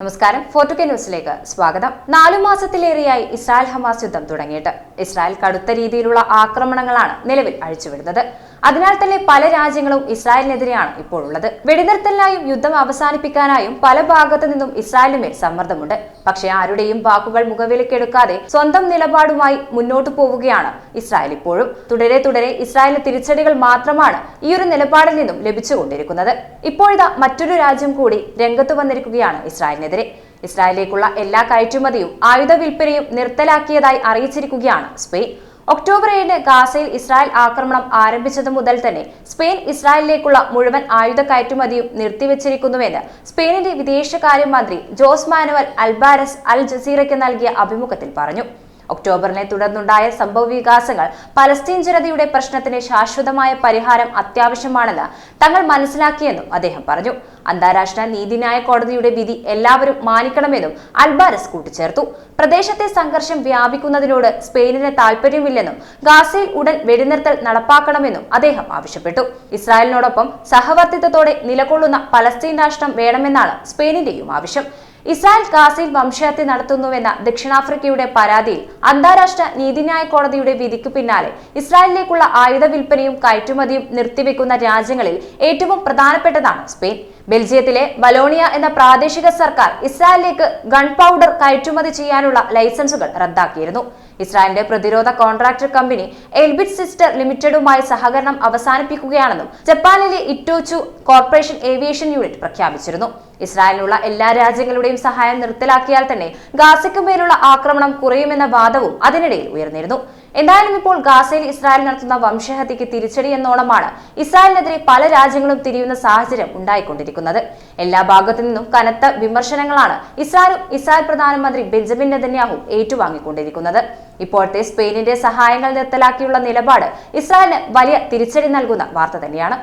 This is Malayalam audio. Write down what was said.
നമസ്കാരം. ഫോർട്ടുക്കെ ന്യൂസിലേക്ക് സ്വാഗതം. നാലു മാസത്തിലേറെയായി ഇസ്രായേൽ ഹമാസ് യുദ്ധം തുടങ്ങിയിട്ട്. ഇസ്രായേൽ കടുത്ത രീതിയിലുള്ള ആക്രമണങ്ങളാണ് നിലവിൽ അഴിച്ചുവിടുന്നത്. അതിനാൽ തന്നെ പല രാജ്യങ്ങളും ഇസ്രായേലിനെതിരെയാണ് ഇപ്പോൾ ഉള്ളത്. വെടിനിർത്തലിനായും യുദ്ധം അവസാനിപ്പിക്കാനായും പല ഭാഗത്തു നിന്നും ഇസ്രായേലിന് മേൽ സമ്മർദ്ദമുണ്ട്. പക്ഷേ ആരുടെയും വാക്കുകൾ മുഖവിലക്കെടുക്കാതെ സ്വന്തം നിലപാടുമായി മുന്നോട്ടു പോവുകയാണ് ഇസ്രായേൽ ഇപ്പോഴും. തുടരെ തുടരെ ഇസ്രായേലിന് തിരിച്ചടികൾ മാത്രമാണ് ഈ ഒരു നിലപാടിൽ നിന്നും ലഭിച്ചുകൊണ്ടിരിക്കുന്നത്. ഇപ്പോഴത്തെ മറ്റൊരു രാജ്യം കൂടി രംഗത്ത് വന്നിരിക്കുകയാണ് ഇസ്രായേലിനെതിരെ ഇസ്രായേലിലേക്കുള്ള എല്ലാ കയറ്റുമതിയും ആയുധ വിൽപ്പനയും നിർത്തലാക്കിയതായി അറിയിച്ചിരിക്കുകയാണ് സ്പെയിൻ. ഒക്ടോബർ ഏഴിന് ഗാസയിൽ ഇസ്രായേൽ ആക്രമണം ആരംഭിച്ചതു മുതൽ തന്നെ സ്പെയിൻ ഇസ്രായേലിലേക്കുള്ള മുഴുവൻ ആയുധ കയറ്റുമതിയും നിർത്തിവച്ചിരിക്കുന്നുവെന്ന് സ്പെയിനിന്റെ വിദേശകാര്യമന്ത്രി ജോസ് മാനുവൽ അൽബാരസ് അൽ ജസീറയ്ക്ക് നൽകിയ അഭിമുഖത്തിൽ പറഞ്ഞു. ഒക്ടോബറിനെ തുടർന്നുണ്ടായ സംഭവ വികാസങ്ങൾ പലസ്തീൻ ജനതയുടെ പ്രശ്നത്തിന് ശാശ്വതമായ പരിഹാരം അത്യാവശ്യമാണെന്ന് തങ്ങൾ മനസ്സിലാക്കിയെന്നും അദ്ദേഹം പറഞ്ഞു. അന്താരാഷ്ട്ര നീതിന്യായ കോടതിയുടെ വിധി എല്ലാവരും മാനിക്കണമെന്നും അൽബാരസ് കൂട്ടിച്ചേർത്തു. പ്രദേശത്തെ സംഘർഷം വ്യാപിക്കുന്നതിനോട് സ്പെയിനിന് താൽപര്യമില്ലെന്നും ഗാസയിൽ ഉടൻ വെടിനിർത്തൽ നടപ്പാക്കണമെന്നും അദ്ദേഹം ആവശ്യപ്പെട്ടു. ഇസ്രായേലിനോടൊപ്പം സഹവർത്തിത്വത്തോടെ നിലകൊള്ളുന്ന പലസ്തീൻ രാഷ്ട്രം വേണമെന്നാണ് സ്പെയിനിന്റെയും ആവശ്യം. ഇസ്രായേൽ ഗാസയിൽ വംശഹത്യ നടത്തുന്നുവെന്ന ദക്ഷിണാഫ്രിക്കയുടെ പരാതിയിൽ അന്താരാഷ്ട്ര നീതിന്യായ കോടതിയുടെ വിധിക്കു പിന്നാലെ ഇസ്രായേലിലേക്കുള്ള ആയുധ വിൽപ്പനയും കയറ്റുമതിയും നിർത്തിവെക്കുന്ന രാജ്യങ്ങളിൽ ഏറ്റവും പ്രധാനപ്പെട്ടതാണ് സ്പെയിൻ. ബെൽജിയത്തിലെ ബലോണിയ എന്ന പ്രാദേശിക സർക്കാർ ഇസ്രായേലിലേക്ക് ഗൺ പൗഡർ കയറ്റുമതി ചെയ്യാനുള്ള ലൈസൻസുകൾ റദ്ദാക്കിയിരുന്നു. ഇസ്രായേലിന്റെ പ്രതിരോധ കോൺട്രാക്ടർ കമ്പനി എൽബിറ്റ് സിസ്റ്റർ ലിമിറ്റഡുമായി സഹകരണം അവസാനിപ്പിക്കുകയാണെന്നും ജപ്പാനിലെ ഇറ്റോച്ചു കോർപ്പറേഷൻ ഏവിയേഷൻ യൂണിറ്റ് പ്രഖ്യാപിച്ചിരുന്നു. ഇസ്രായേലിനുള്ള എല്ലാ രാജ്യങ്ങളുടെയും സഹായം നിർത്തലാക്കിയാൽ തന്നെ ഗാസയ്ക്കുമേലുള്ള ആക്രമണം കുറയുമെന്ന വാദവും അതിനിടയിൽ ഉയർന്നിരുന്നു. എന്തായാലും ഇപ്പോൾ ഗാസയിൽ ഇസ്രായേൽ നടത്തുന്ന വംശഹത്യക്ക് തിരിച്ചടി എന്നോണമാണ് ഇസ്രായേലിനെതിരെ പല രാജ്യങ്ങളും തിരിയുന്ന സാഹചര്യം ഉണ്ടായിക്കൊണ്ടിരിക്കുന്നത്. എല്ലാ ഭാഗത്തു നിന്നും കനത്ത വിമർശനങ്ങളാണ് ഇസ്രായേലും ഇസ്രായേൽ പ്രധാനമന്ത്രി ബെഞ്ചമിൻ നെതന്യാഹു ഏറ്റുവാങ്ങിക്കൊണ്ടിരിക്കുന്നത്. ഇപ്പോഴത്തെ സ്പെയിനിന്റെ സഹായങ്ങൾ നിർത്തലാക്കിയുള്ള നിലപാട് ഇസ്രായേലിന് വലിയ തിരിച്ചടി നൽകുന്ന വാർത്ത തന്നെയാണ്.